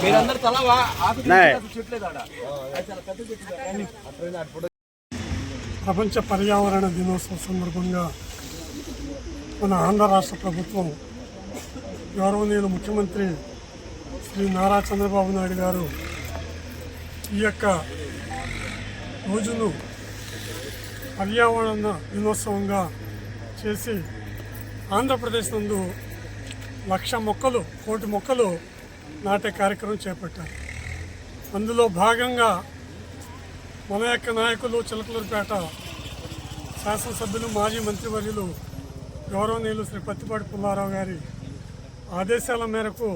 మీరందరూ తలవా నాయ్. చెట్లేదాడా చాలా పెద్ద చెట్లు ప్రపంచ పర్యావరణ దినోత్సవం సందర్భంగా మన ఆంధ్ర రాష్ట్ర ప్రభుత్వం గౌరవనీయులు ముఖ్యమంత్రి శ్రీ నారా చంద్రబాబు నాయుడు గారు ఈ యొక్క రోజును పర్యావరణ దినోత్సవంగా చేసి ఆంధ్రప్రదేశ్ నందు లక్ష మొక్కలు కోటి మొక్కలు నాటే కార్యక్రమం చేపట్టారు. అందులో భాగంగా మన యొక్క నాయకులు చిలకలూరుపేట శాసనసభ్యులు మాజీ మంత్రివర్యులు గౌరవనీయులు శ్రీ పత్తిపాటి పుల్లారావు గారి ఆదేశాల మేరకు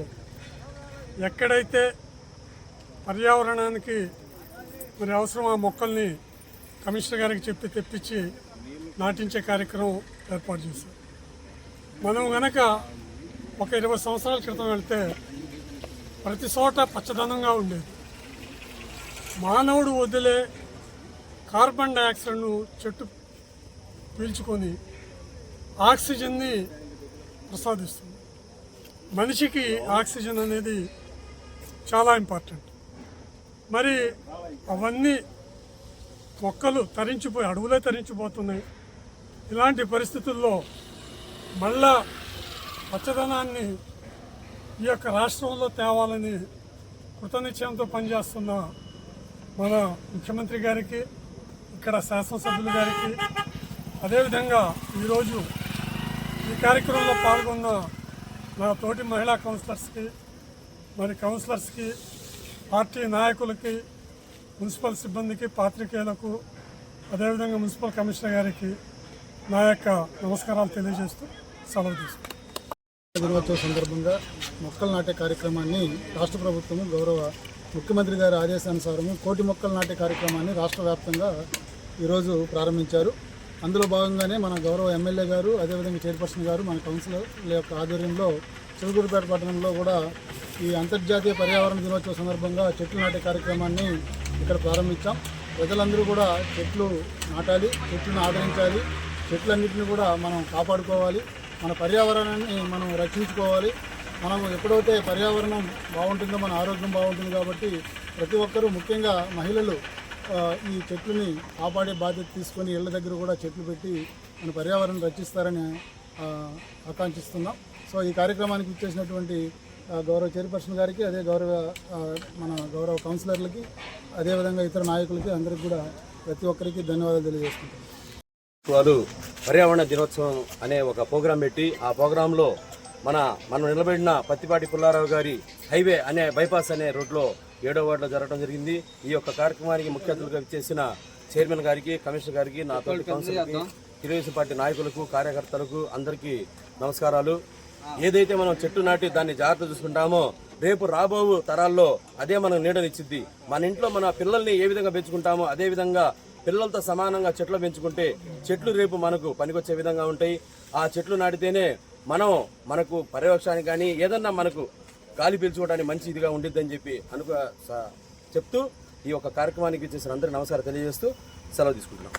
ఎక్కడైతే పర్యావరణానికి మరి అవసరం ఆ మొక్కల్ని కమిషనర్ గారికి చెప్పి తెప్పించి నాటించే కార్యక్రమం ఏర్పాటు చేశాం మనం గనక ఒక ఇరవై సంవత్సరాల క్రితం వెళ్తే ప్రతి చోట పచ్చదనంగా ఉండేది. మానవుడు వదిలే కార్బన్ డైఆక్సైడ్ను చెట్టు పీల్చుకొని ఆక్సిజన్ని ప్రసాదిస్తుంది. మనిషికి ఆక్సిజన్ అనేది చాలా ఇంపార్టెంట్. మరి అవన్నీ మొక్కలు తరించిపోయి అడవులే తరించిపోతున్నాయి. ఇలాంటి పరిస్థితుల్లో మళ్ళా పచ్చదనాన్ని ఈ యొక్క రాష్ట్రంలో తేవాలని కృతనిశ్చయంతో పనిచేస్తున్న మన ముఖ్యమంత్రి గారికి ఇక్కడ శాసనసభ్యులు గారికి అదేవిధంగా ఈరోజు ఈ కార్యక్రమంలో పాల్గొన్న నా తోటి మహిళా కౌన్సిలర్స్కి మరి కౌన్సిలర్స్కి పార్టీ నాయకులకి మున్సిపల్ సిబ్బందికి పాత్రికేయులకు అదేవిధంగా మున్సిపల్ కమిషనర్ గారికి నా యొక్క నమస్కారాలు తెలియజేస్తూ సెలవు తీసుకుంటాను దినోత్సవ సందర్భంగా మొక్కలు నాటే కార్యక్రమాన్ని రాష్ట్ర ప్రభుత్వము గౌరవ ముఖ్యమంత్రి గారి ఆదేశానుసారము కోటి మొక్కలు నాటే కార్యక్రమాన్ని రాష్ట్ర వ్యాప్తంగా ఈరోజు ప్రారంభించారు. అందులో భాగంగానే మన గౌరవ ఎమ్మెల్యే గారు అదేవిధంగా చైర్పర్సన్ గారు మన కౌన్సిలర్ యొక్క ఆధ్వర్యంలో చిలుకూరుపేట పట్టణంలో కూడా ఈ అంతర్జాతీయ పర్యావరణ దినోత్సవ సందర్భంగా చెట్లు నాటే కార్యక్రమాన్ని ఇక్కడ ప్రారంభించాం. ప్రజలందరూ కూడా చెట్లు నాటాలి చెట్లను ఆదరించాలి చెట్లన్నింటినీ కూడా మనం కాపాడుకోవాలి మన పర్యావరణాన్ని మనం రక్షించుకోవాలి. మనం ఎప్పుడైతే పర్యావరణం బాగుంటుందో మన ఆరోగ్యం బాగుంటుంది కాబట్టి ప్రతి ఒక్కరూ ముఖ్యంగా మహిళలు ఈ చెట్లని కాపాడే బాధ్యత తీసుకొని ఇళ్ళ దగ్గర కూడా చెట్లు పెట్టి మన పర్యావరణం రక్షిస్తారని ఆకాంక్షిస్తున్నాం. సో ఈ కార్యక్రమానికి ఇచ్చేసినటువంటి గౌరవ చైర్పర్సన్ గారికి అదే గౌరవ మన గౌరవ కౌన్సిలర్లకి అదేవిధంగా ఇతర నాయకులకి అందరికీ కూడా ప్రతి ఒక్కరికి ధన్యవాదాలు తెలియజేసుకుంటాం వారు పర్యావరణ దినోత్సవం అనే ఒక ప్రోగ్రాం పెట్టి ఆ ప్రోగ్రాంలో మన మనం నిలబడిన పత్తిపాటి పుల్లారావు గారి హైవే అనే బైపాస్ అనే రోడ్లో ఏడో వార్డులో జరగడం జరిగింది. ఈ యొక్క కార్యక్రమానికి ముఖ్య అతిథులుగా చేసిన చైర్మన్ గారికి కమిషనర్ గారికి నా తోటి కౌన్సిలర్కి తెలుగుదేశం పార్టీ నాయకులకు కార్యకర్తలకు అందరికీ నమస్కారాలు. ఏదైతే మనం చెట్టు నాటి దాన్ని జాగ్రత్త చూసుకుంటామో రేపు రాబో తరాల్లో అదే మనకు నీడనిచ్చిద్ది మన ఇంట్లో మన పిల్లల్ని ఏ విధంగా పెంచుకుంటామో అదే విధంగా పిల్లలతో సమానంగా చెట్లు పెంచుకుంటే చెట్లు రేపు మనకు పనికొచ్చే విధంగా ఉంటాయి. ఆ చెట్లు నాటితేనే మనం మనకు పర్యవేక్షణానికి కానీ ఏదన్నా మనకు గాలి పీల్చుకోవడానికి మంచి ఇదిగా ఉండిద్దని చెప్పి అనుకు స- చెప్తూ ఈ యొక్క కార్యక్రమానికి చేసిన అందరికీ నమస్కారం తెలియజేస్తూ సెలవు తీసుకుంటున్నాం.